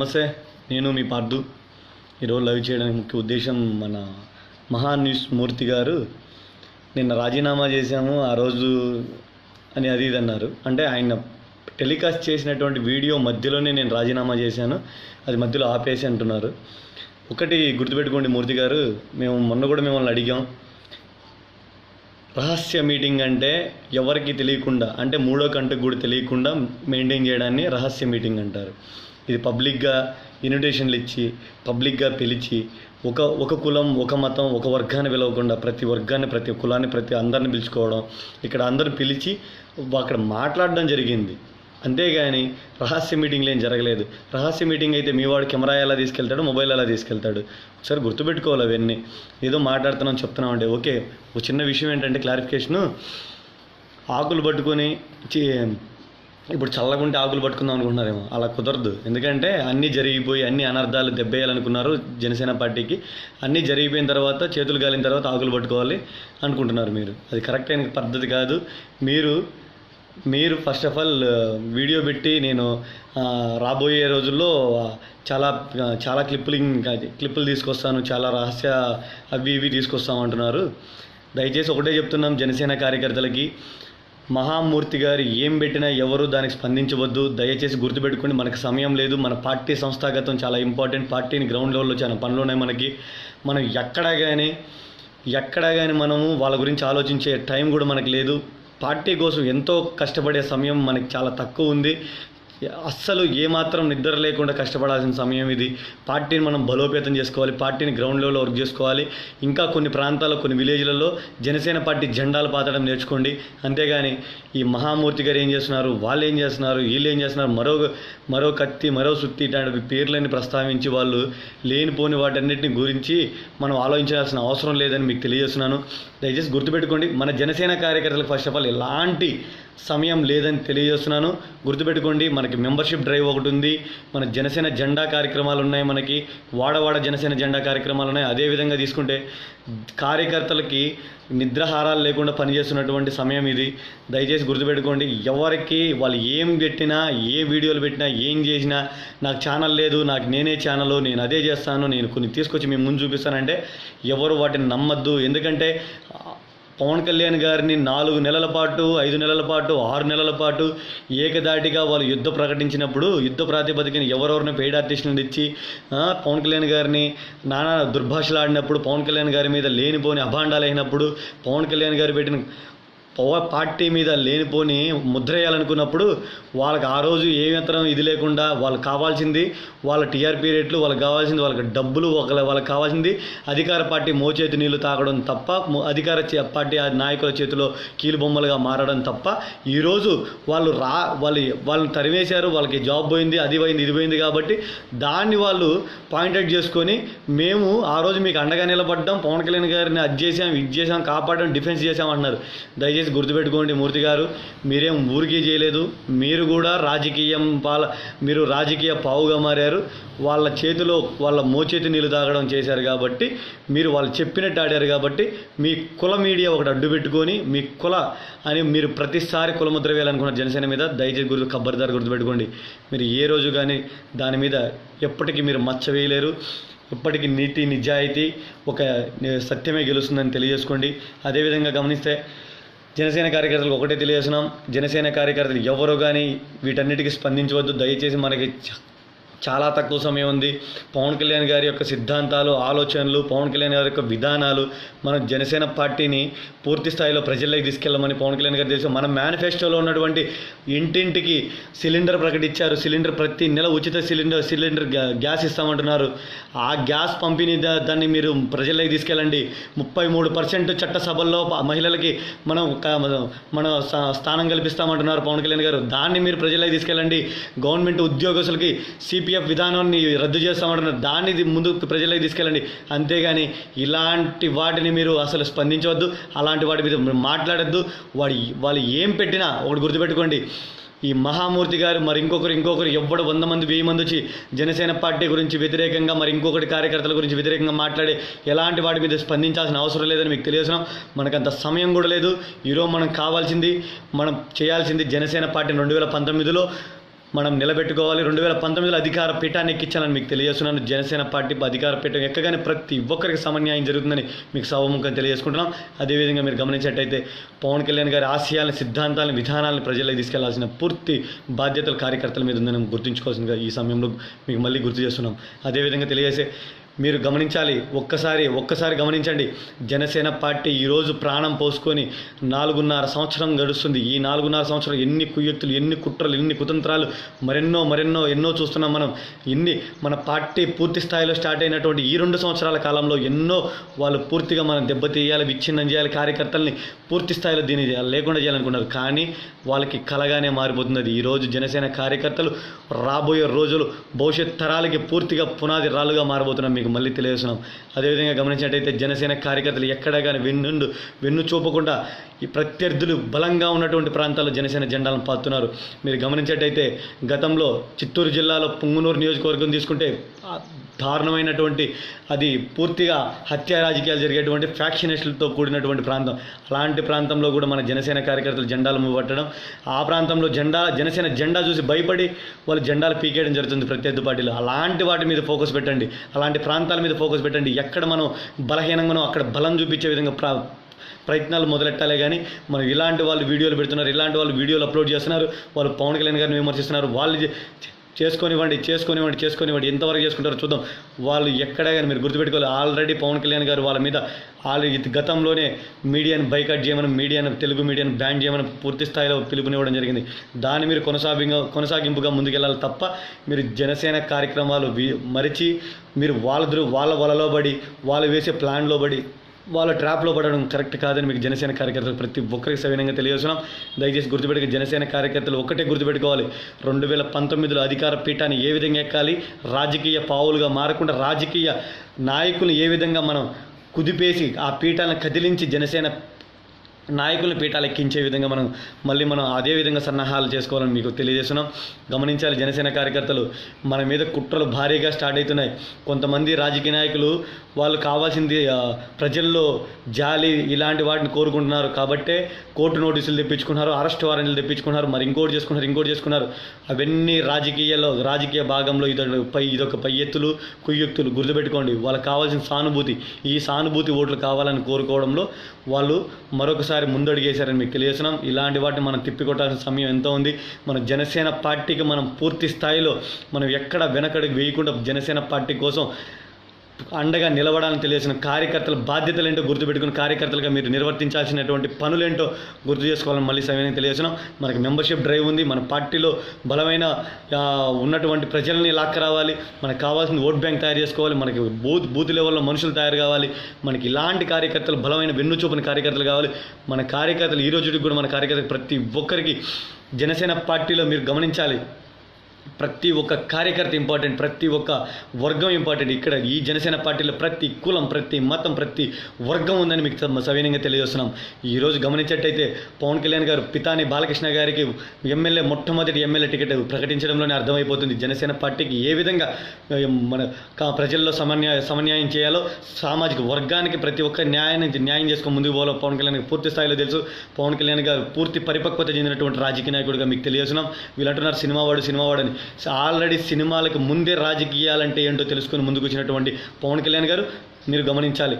నమస్తే నేను మీ పార్దు ఈరోజు లైవ్ చేయడానికి ముఖ్య ఉద్దేశం మన మహా న్యూస్ మూర్తి గారు. నిన్న రాజీనామా చేశాము ఆ రోజు అని అది ఇది అన్నారు. అంటే ఆయన టెలికాస్ట్ చేసినటువంటి వీడియో మధ్యలోనే నేను రాజీనామా చేశాను. అది మధ్యలో ఆపేసి అంటున్నారు. ఒకటి గుర్తుపెట్టుకోండి మూర్తి గారు మేము మొన్న కూడా మిమ్మల్ని అడిగాం. రహస్య మీటింగ్ అంటే ఎవరికి తెలియకుండా అంటే మూడో కంటకు కూడా తెలియకుండా మెయింటైన్ చేయడాన్ని రహస్య మీటింగ్ అంటారు. ఇది పబ్లిక్గా ఇన్విటేషన్లు ఇచ్చి పబ్లిక్గా పిలిచి ఒక ఒక కులం ఒక మతం ఒక వర్గాన్ని పిలవకుండా ప్రతి వర్గాన్ని ప్రతి కులాన్ని ప్రతి అందరిని పిలుచుకోవడం ఇక్కడ అందరిని పిలిచి అక్కడ మాట్లాడడం జరిగింది. అంతేగాని రహస్య మీటింగ్లు ఏం జరగలేదు. రహస్య మీటింగ్ అయితే మీ వాడు కెమెరా ఎలా తీసుకెళ్తాడు మొబైల్ ఎలా తీసుకెళ్తాడు? ఒకసారి గుర్తుపెట్టుకోవాలి అవన్నీ. ఏదో మాట్లాడుతున్నాం చెప్తున్నాం అండి ఓకే ఒక చిన్న విషయం ఏంటంటే క్లారిఫికేషను ఆకులు పట్టుకొని ఇప్పుడు చల్లగుంటే ఆకులు పట్టుకుందాం అనుకుంటున్నారేమో. అలా కుదరదు. ఎందుకంటే అన్నీ జరిగిపోయి అన్ని అనర్థాలు దెబ్బేయాలనుకున్నారు జనసేన పార్టీకి. అన్నీ జరిగిపోయిన తర్వాత చేతులు గాలిన తర్వాత ఆకులు పట్టుకోవాలి అనుకుంటున్నారు మీరు. అది కరెక్ట్ అయిన పద్ధతి కాదు. మీరు మీరు ఫస్ట్ ఆఫ్ ఆల్ వీడియో పెట్టి నేను రాబోయే రోజుల్లో చాలా చాలా క్లిప్పులింగ్ క్లిప్పులు తీసుకొస్తాను. చాలా రహస్య అవి ఇవి తీసుకొస్తాం అంటున్నారు దయచేసి ఒకటే చెప్తున్నాం జనసేన కార్యకర్తలకి. మహామూర్తి గారు ఏం పెట్టినా ఎవరు దానికి స్పందించవద్దు. దయచేసి గుర్తుపెట్టుకోండి మనకు సమయం లేదు. మన పార్టీ సంస్థాగతం చాలా ఇంపార్టెంట్. పార్టీని గ్రౌండ్ లెవెల్లో చాలా పనులు ఉన్నాయి మనకి. మనం ఎక్కడా కానీ ఎక్కడా కానీ మనము వాళ్ళ గురించి ఆలోచించే టైం కూడా మనకు లేదు. పార్టీ కోసం ఎంతో కష్టపడే సమయం మనకి చాలా తక్కువ ఉంది. అస్సలు ఏమాత్రం నిద్ర లేకుండా కష్టపడాల్సిన సమయం ఇది. పార్టీని మనం బలోపేతం చేసుకోవాలి పార్టీని గ్రౌండ్ లెవెల్లో వర్క్ చేసుకోవాలి. ఇంకా కొన్ని ప్రాంతాల్లో కొన్ని విలేజ్లలో జనసేన పార్టీ జెండాలు పాతడం నేర్చుకోండి. అంతేగాని ఈ మహామూర్తి గారు ఏం చేస్తున్నారు? వాళ్ళు ఏం చేస్తున్నారు? వీళ్ళు ఏం చేస్తున్నారు? మరో మరో కత్తి మరో సుత్తి ఇట్లాంటి పేర్లని ప్రస్తావించి వాళ్ళు లేనిపోని వాటన్నిటిని గురించి మనం ఆలోచించాల్సిన అవసరం లేదని మీకు తెలియజేస్తున్నాను. దయచేసి గుర్తుపెట్టుకోండి మన జనసేన కార్యకర్తలకు ఫస్ట్ ఆఫ్ ఆల్ ఎలాంటి సమయం లేదని తెలియజేస్తున్నాను. గుర్తుపెట్టుకోండి మనకి మెంబర్షిప్ డ్రైవ్ ఒకటి ఉంది. మన జనసేన జెండా కార్యక్రమాలు ఉన్నాయి మనకి. వాడవాడ జనసేన జెండా కార్యక్రమాలు ఉన్నాయి. అదే విధంగా తీసుకుంటే కార్యకర్తలకి నిద్రహారాలు లేకుండా పనిచేస్తున్నటువంటి సమయం ఇది. దయచేసి గుర్తుపెట్టుకోండి ఎవరికి వాళ్ళు ఏం పెట్టినా ఏ వీడియోలు పెట్టినా ఏం చేసినా నాకు ఛానల్ లేదు నాకు నేనే ఛానల్ నేను అదే చేస్తాను నేను కొన్ని తీసుకొచ్చి మేము ముందు చూపిస్తానంటే ఎవరు వాటిని నమ్మద్దు. ఎందుకంటే పవన్ కళ్యాణ్ గారిని నాలుగు నెలల పాటు ఐదు నెలల పాటు ఆరు నెలల పాటు ఏకదాటిగా వాళ్ళు యుద్ధ ప్రకటించినప్పుడు యుద్ధ ప్రాతిపదికన ఎవరెవరిని పెయిడ్ ఆర్టిస్టులను ఇచ్చి పవన్ కళ్యాణ్ గారిని నానా దుర్భాషలు ఆడినప్పుడు పవన్ కళ్యాణ్ గారి మీద లేనిపోని అభాండాలు అయినప్పుడు పవన్ కళ్యాణ్ గారు పెట్టిన పవర్ పార్టీ మీద లేనిపోని ముద్ర వేయాలనుకున్నప్పుడు వాళ్ళకి ఆ రోజు ఏ ఇది లేకుండా వాళ్ళకి కావాల్సింది వాళ్ళ టీఆర్పీ రేట్లు వాళ్ళకి కావాల్సింది వాళ్ళకి డబ్బులు ఒక వాళ్ళకి కావాల్సింది అధికార పార్టీ మోచేతి నీళ్ళు తాగడం తప్ప అధికార చే- పార్టీ ఆ నాయకుల చేతిలో కీలుబొమ్మలుగా మారడం తప్ప ఈరోజు వాళ్ళు రా వాళ్ళు వాళ్ళని తరివేశారు వాళ్ళకి జాబ్ పోయింది అది పోయింది ఇది పోయింది కాబట్టి దాన్ని వాళ్ళు పాయింట్అవుట్ చేసుకొని మేము ఆ రోజు మీకు అండగా నిలబడ్డాం పవన్ కళ్యాణ్ గారిని అది చేసాం ఇది చేసాం కాపాడడం డిఫెన్స్ చేసాం అన్నారు. దయచేసి గుర్తుపెట్టుకోండి మూర్తి గారు మీరేం ఊరికే చేయలేదు మీరు కూడా రాజకీయం పాల మీరు రాజకీయ పావుగా మారారు వాళ్ళ చేతిలో వాళ్ళ మోచేతి నీళ్ళు తాగడం చేశారు కాబట్టి మీరు వాళ్ళు చెప్పినట్టు ఆడారు కాబట్టి మీ కుల మీడియా ఒకటి అడ్డు పెట్టుకొని మీ కుల అని మీరు ప్రతిసారి కులముద్ర వేయాలనుకున్న జనసేన మీద దయచేసి గుర్తు ఖబ్బర్దారు గుర్తుపెట్టుకోండి. మీరు ఏ రోజు కానీ దాని మీద ఎప్పటికీ మీరు మచ్చ వేయలేరు. ఇప్పటికీ నీతి నిజాయితీ ఒక సత్యమే గెలుస్తుందని తెలియజేసుకోండి. అదేవిధంగా గమనిస్తే జనసేన కార్యకర్తలకు ఒకటే తెలియజేస్తున్నాం. జనసేన కార్యకర్తలు ఎవరు కానీ వీటన్నిటికీ స్పందించవద్దు. దయచేసి మనకి చాలా తక్కువ సమయం ఉంది. పవన్ కళ్యాణ్ గారి యొక్క సిద్ధాంతాలు ఆలోచనలు పవన్ కళ్యాణ్ గారి యొక్క విధానాలు మనం జనసేన పార్టీని పూర్తి స్థాయిలో ప్రజల్లోకి తీసుకెళ్ళమని పవన్ కళ్యాణ్ గారు తెలుసు. మన మేనిఫెస్టోలో ఉన్నటువంటి ఇంటింటికి సిలిండర్ ప్రకటించారు. సిలిండర్ ప్రతి నెల ఉచిత సిలిండర్ సిలిండర్ గ్యాస్ ఇస్తామంటున్నారు. ఆ గ్యాస్ పంపిణీ దాన్ని మీరు ప్రజల్లోకి తీసుకెళ్ళండి. ముప్పై మూడు పర్సెంట్ చట్టసభల్లో మహిళలకి మనం మన స్థా- స్థానం కల్పిస్తామంటున్నారు పవన్ కళ్యాణ్ గారు. దాన్ని మీరు ప్రజల్లోకి తీసుకెళ్ళండి. గవర్నమెంట్ ఉద్యోగస్తులకి ఈపీఎఫ్ విధానాన్ని రద్దు చేస్తామంటున్నారు దాన్ని ఇది ముందు ప్రజలకి తీసుకెళ్ళండి. అంతేగాని ఇలాంటి వాటిని మీరు అసలు స్పందించవద్దు. అలాంటి వాటి మీద మాట్లాడద్దు. వాడి వాళ్ళు ఏం పెట్టినా ఒకటి గుర్తుపెట్టుకోండి. ఈ మహామూర్తి గారు మరి ఇంకొకరు ఇంకొకరు ఎవ్వడు వంద మంది వెయ్యి మంది వచ్చి జనసేన పార్టీ గురించి వ్యతిరేకంగా మరి ఇంకొకటి కార్యకర్తల గురించి వ్యతిరేకంగా మాట్లాడే ఎలాంటి వాటి మీద స్పందించాల్సిన అవసరం లేదని మీకు తెలియజేసినాం మనకంత సమయం కూడా లేదు. ఈరోజు మనం కావాల్సింది మనం చేయాల్సింది జనసేన పార్టీ రెండు వేల పంతొమ్మిదిలో మనం నిలబెట్టుకోవాలి. రెండు వేల పంతొమ్మిదిలో అధికార పీఠాన్ని ఎక్కించాలని మీకు తెలియజేస్తున్నాను. జనసేన పార్టీ అధికార పీఠం ఎక్కగానే ప్రతి ఒక్కరికి సమన్యాయం జరుగుతుందని మీకు సభముఖం తెలియజేసుకుంటున్నాం. అదేవిధంగా మీరు గమనించినట్టయితే పవన్ కళ్యాణ్ గారి ఆశయాలను సిద్ధాంతాలను విధానాలను ప్రజలకు తీసుకెళ్ళాల్సిన పూర్తి బాధ్యతలు కార్యకర్తల మీద ఉందని గుర్తుంచుకోవాల్సిందిగా ఈ సమయంలో మీకు మళ్ళీ గుర్తు చేస్తున్నాం. అదేవిధంగా తెలియజేసే మీరు గమనించాలి. ఒక్కసారి ఒక్కసారి గమనించండి. జనసేన పార్టీ ఈరోజు ప్రాణం పోసుకొని నాలుగున్నర సంవత్సరం గడుస్తుంది. ఈ నాలుగున్నర సంవత్సరం ఎన్ని కుయ్యక్తులు ఎన్ని కుట్రలు ఎన్ని కుతంత్రాలు మరెన్నో మరెన్నో ఎన్నో చూస్తున్నాం మనం. ఎన్ని మన పార్టీ పూర్తి స్థాయిలో స్టార్ట్ అయినటువంటి ఈ రెండు సంవత్సరాల కాలంలో ఎన్నో వాళ్ళు పూర్తిగా మనం దెబ్బతీయాలి విచ్ఛిన్నం చేయాలి కార్యకర్తల్ని పూర్తి స్థాయిలో దీన్ని లేకుండా చేయాలనుకున్నారు. కానీ వాళ్ళకి కలగానే మారిపోతుంది అది ఈరోజు జనసేన కార్యకర్తలు రాబోయే రోజులు భవిష్యత్ తరాలకి పూర్తిగా పునాది రాళ్ళుగా మారబోతున్నాం మీకు మళ్ళీ తెలియజేస్తున్నాం. అదేవిధంగా గమనించినట్టయితే జనసేన కార్యకర్తలు ఎక్కడ కానీ వెన్నుండు వెన్ను చూపకుండా ఈ ప్రత్యర్థులు బలంగా ఉన్నటువంటి ప్రాంతాల్లో జనసేన జెండాలను పాతున్నారు. మీరు గమనించినట్టయితే గతంలో చిత్తూరు జిల్లాలో పుంగునూరు నియోజకవర్గం తీసుకుంటే దారుణమైనటువంటి అది పూర్తిగా హత్య రాజకీయాలు జరిగేటువంటి ఫ్యాక్షనిస్టులతో కూడినటువంటి ప్రాంతం. అలాంటి ప్రాంతంలో కూడా మన జనసేన కార్యకర్తలు జెండాలు పట్టడం ఆ ప్రాంతంలో జెండా జనసేన జెండా చూసి భయపడి వాళ్ళు జెండాలు పీకేయడం జరుగుతుంది ప్రత్యర్థి పార్టీలు. అలాంటి వాటి మీద ఫోకస్ పెట్టండి. అలాంటి ప్రాంతాల మీద ఫోకస్ పెట్టండి. ఎక్కడ మనం బలహీనంగానో అక్కడ బలం చూపించే విధంగా ప్రా ప్రయత్నాలు మొదలెట్టాలే కానీ మనం ఇలాంటి వాళ్ళు వీడియోలు పెడుతున్నారు ఇలాంటి వాళ్ళు వీడియోలు అప్లోడ్ చేస్తున్నారు వాళ్ళు పవన్ కళ్యాణ్ గారిని విమర్శిస్తున్నారు వాళ్ళు చేసుకొనివ్వండి చేసుకొనివ్వండి చేసుకొనివ్వండి. ఎంతవరకు చేసుకుంటారో చూద్దాం. వాళ్ళు ఎక్కడ కానీ మీరు గుర్తుపెట్టుకోవాలి. ఆల్రెడీ పవన్ కళ్యాణ్ గారు వాళ్ళ మీద ఆల్రెడీ గతంలోనే మీడియాను బైకట్ చేయమని మీడియాను తెలుగు మీడియాను బ్యాన్ చేయమని పూర్తి స్థాయిలో పిలుపునివ్వడం జరిగింది. దాన్ని మీరు కొనసాగింగా కొనసాగింపుగా ముందుకెళ్ళాలి తప్ప మీరు జనసేన కార్యక్రమాలు మరిచి మీరు వాళ్ళ వాళ్ళ వలలో పడి వాళ్ళు వేసే ప్లాన్లో పడి వాళ్ళ ట్రాప్లో పడడం కరెక్ట్ కాదని మీకు జనసేన కార్యకర్తలు ప్రతి ఒక్కరికి సవినంగా తెలియజేస్తున్నాం. దయచేసి గుర్తుపెట్టుకు జనసేన కార్యకర్తలు ఒక్కటే గుర్తుపెట్టుకోవాలి. రెండు వేల పంతొమ్మిదిలో అధికార పీఠాన్ని ఏ విధంగా ఎక్కాలి? రాజకీయ పావులుగా మారకుండా రాజకీయ నాయకులు ఏ విధంగా మనం కుదిపేసి ఆ పీఠాలను కదిలించి జనసేన నాయకులను పీఠాలు ఎక్కించే విధంగా మనం మళ్ళీ మనం అదే విధంగా సన్నాహాలు చేసుకోవాలని మీకు తెలియజేస్తున్నాం. గమనించాలి జనసేన కార్యకర్తలు మన మీద కుట్రలు భారీగా స్టార్ట్ అవుతున్నాయి. కొంతమంది రాజకీయ నాయకులు వాళ్ళు కావాల్సింది ప్రజల్లో జాలి ఇలాంటి వాటిని కోరుకుంటున్నారు. కాబట్టే కోర్టు నోటీసులు తెప్పించుకున్నారు అరెస్ట్ వారెంట్లు తెప్పించుకున్నారు మరి ఇంకోటి చేసుకున్నారు ఇంకోటి చేసుకున్నారు. అవన్నీ రాజకీయాల్లో రాజకీయ భాగంలో ఇదొక పై ఇదొక పై ఎత్తులు కుయ్యెత్తులు గుర్తుపెట్టుకోండి. వాళ్ళకి కావాల్సిన సానుభూతి ఈ సానుభూతి ఓట్లు కావాలని కోరుకోవడంలో వాళ్ళు మరొకసారి ముందడుగేశారని మీకు తెలియజేస్తున్నాం. ఇలాంటి వాటిని మనం తిప్పికొట్టాల్సిన సమయం ఎంతో ఉంది? మన జనసేన పార్టీకి మనం పూర్తి స్థాయిలో మనం ఎక్కడ వెనకడికి వేయకుండా జనసేన పార్టీ కోసం అండగా నిలబడాలని తెలియసిన కార్యకర్తల బాధ్యతలు ఏంటో గుర్తుపెట్టుకుని కార్యకర్తలుగా మీరు నిర్వర్తించాల్సినటువంటి పనులేంటో గుర్తు చేసుకోవాలని మళ్ళీ సమయానికి తెలియజేస్తున్నాం. మనకి మెంబర్షిప్ డ్రైవ్ ఉంది. మన పార్టీలో బలమైన ఉన్నటువంటి ప్రజల్ని లాక్క రావాలి. మనకు కావాల్సిన ఓట్ బ్యాంక్ తయారు చేసుకోవాలి. మనకి బూత్ బూత్ లెవెల్లో మనుషులు తయారు కావాలి. మనకి ఇలాంటి కార్యకర్తలు బలమైన వెన్ను చూపిన కార్యకర్తలు కావాలి. మన కార్యకర్తలు ఈ రోజుకి కూడా మన కార్యకర్తలు ప్రతి ఒక్కరికి జనసేన పార్టీలో మీరు గమనించాలి. ప్రతి ఒక్క కార్యకర్త ఇంపార్టెంట్ ప్రతి ఒక్క వర్గం ఇంపార్టెంట్. ఇక్కడ ఈ జనసేన పార్టీలో ప్రతి కులం ప్రతి మతం ప్రతి వర్గం ఉందని మీకు స- సవినయంగా తెలియజేస్తున్నాం. ఈరోజు గమనించేట్టయితే పవన్ కళ్యాణ్ గారు పితాని బాలకృష్ణ గారికి ఎమ్మెల్యే మొట్టమొదటి ఎమ్మెల్యే టికెట్ ప్రకటించడంలోనే అర్థమైపోతుంది. జనసేన పార్టీకి ఏ విధంగా మన కా- ప్రజల్లో సమన్యాయ సమన్యాయం చేయాలో సామాజిక వర్గానికి ప్రతి ఒక్క న్యాయాన్ని న్యాయం చేసుకుని ముందుకు పోవాలో పవన్ కళ్యాణ్ పూర్తి స్థాయిలో తెలుసు. పవన్ కళ్యాణ్ గారు పూర్తి పరిపక్వత చెందినటువంటి రాజకీయ నాయకుడిగా మీకు తెలియజేస్తున్నాం. వీళ్ళు అంటున్నారు సినిమా వాడు సినిమా వాడని. ఆల్రెడీ సినిమాలకు ముందే రాజకీయాలంటే ఏంటో తెలుసుకొని ముందుకు వచ్చినటువంటి పవన్ కళ్యాణ్ గారు మీరు గమనించాలి.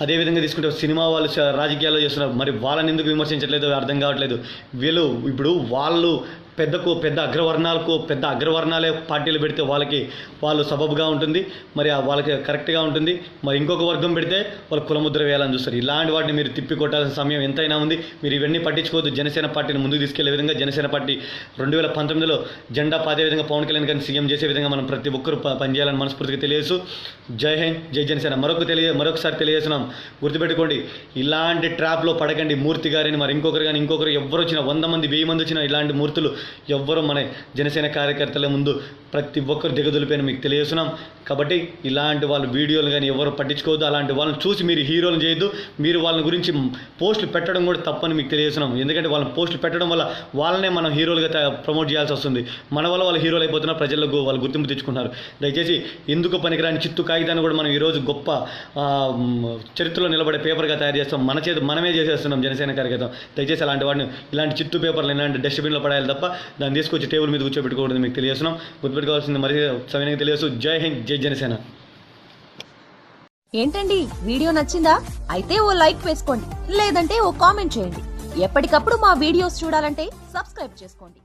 అదేవిధంగా తీసుకుంటే సినిమా వాళ్ళు రాజకీయాల్లో చేస్తున్నారు. మరి వాళ్ళని ఎందుకు విమర్శించట్లేదు అర్థం కావట్లేదు. వీళ్ళు ఇప్పుడు వాళ్ళు పెద్దకు పెద్ద అగ్రవర్ణాలకు పెద్ద అగ్రవర్ణాలే పార్టీలు పెడితే వాళ్ళకి వాళ్ళు సబబుగా ఉంటుంది. మరి వాళ్ళకి కరెక్ట్గా ఉంటుంది. మరి ఇంకొక వర్గం పెడితే వాళ్ళు కులముద్ర వేయాలని చూస్తారు. ఇలాంటి వాటిని మీరు తిప్పి కొట్టాల్సిన సమయం ఎంతైనా ఉంది. మీరు ఇవన్నీ పట్టించుకోవద్దు. జనసేన పార్టీని ముందుకు తీసుకెళ్ళే విధంగా జనసేన పార్టీ రెండు వేల పంతొమ్మిదిలో జెండా పాతే విధంగా పవన్ కళ్యాణ్ గారిని సీఎం చేసే విధంగా మనం ప్రతి ఒక్కరు పనిచేయాలని మనస్ఫూర్తిగా తెలియజేస్తూ జై హింద్ జై జనసేన. మరొక తెలియ మరొకసారి తెలియజేస్తున్నాం. గుర్తుపెట్టుకోండి ఇలాంటి ట్రాప్లో పడకండి మూర్తి గారిని. మరి ఇంకొకరు కానీ ఇంకొకరు ఎవరు వచ్చినా వంద మంది వెయ్యి మంది వచ్చినా ఇలాంటి మూర్తులు ఎవ్వరు మన జనసేన కార్యకర్తల ముందు ప్రతి ఒక్కరు దిగదులిపోయిన మీకు తెలియజేస్తున్నాం. కాబట్టి ఇలాంటి వాళ్ళ వీడియోలు కానీ ఎవరు పట్టించుకోవద్దు. అలాంటి వాళ్ళని చూసి మీరు హీరోలు చేయొద్దు. మీరు వాళ్ళ గురించి పోస్టులు పెట్టడం కూడా తప్పని మీకు తెలియజేస్తున్నాం. ఎందుకంటే వాళ్ళని పోస్టులు పెట్టడం వల్ల వాళ్ళనే మనం హీరోలుగా ప్రమోట్ చేయాల్సి వస్తుంది. మన వల్ల వాళ్ళు హీరోలు అయిపోతున్నారు. ప్రజలకు వాళ్ళు గుర్తింపు తెచ్చుకుంటున్నారు. దయచేసి ఎందుకు పనికిరాని చిత్తు కాగితాన్ని కూడా మనం ఈరోజు గొప్ప చరిత్రలో నిలబడే పేపర్గా తయారు చేస్తాం. మన చేతి మనమే చేసేస్తున్నాం జనసేన కార్యకర్త దయచేసి అలాంటి వాడిని ఇలాంటి చిత్తు పేపర్లు ఇలాంటి డస్ట్బిన్లో పడాలి తప్ప దాన్ని తీసుకొచ్చి టేబుల్ మీద కూర్చోబెట్టుకోవడం మీకు తెలియజేస్తున్నాం. గుర్తుపెట్టుకోవాల్సింది మరి సమయానికి తెలియదు జై హింద్ జై జనసేన. ఏంటండి? వీడియో నచ్చిందా? అయితే ఓ లైక్ వేసుకోండి లేదంటే ఓ కామెంట్ చేయండి. ఎప్పటికప్పుడు మా వీడియోస్ చూడాలంటే సబ్స్క్రైబ్ చేసుకోండి.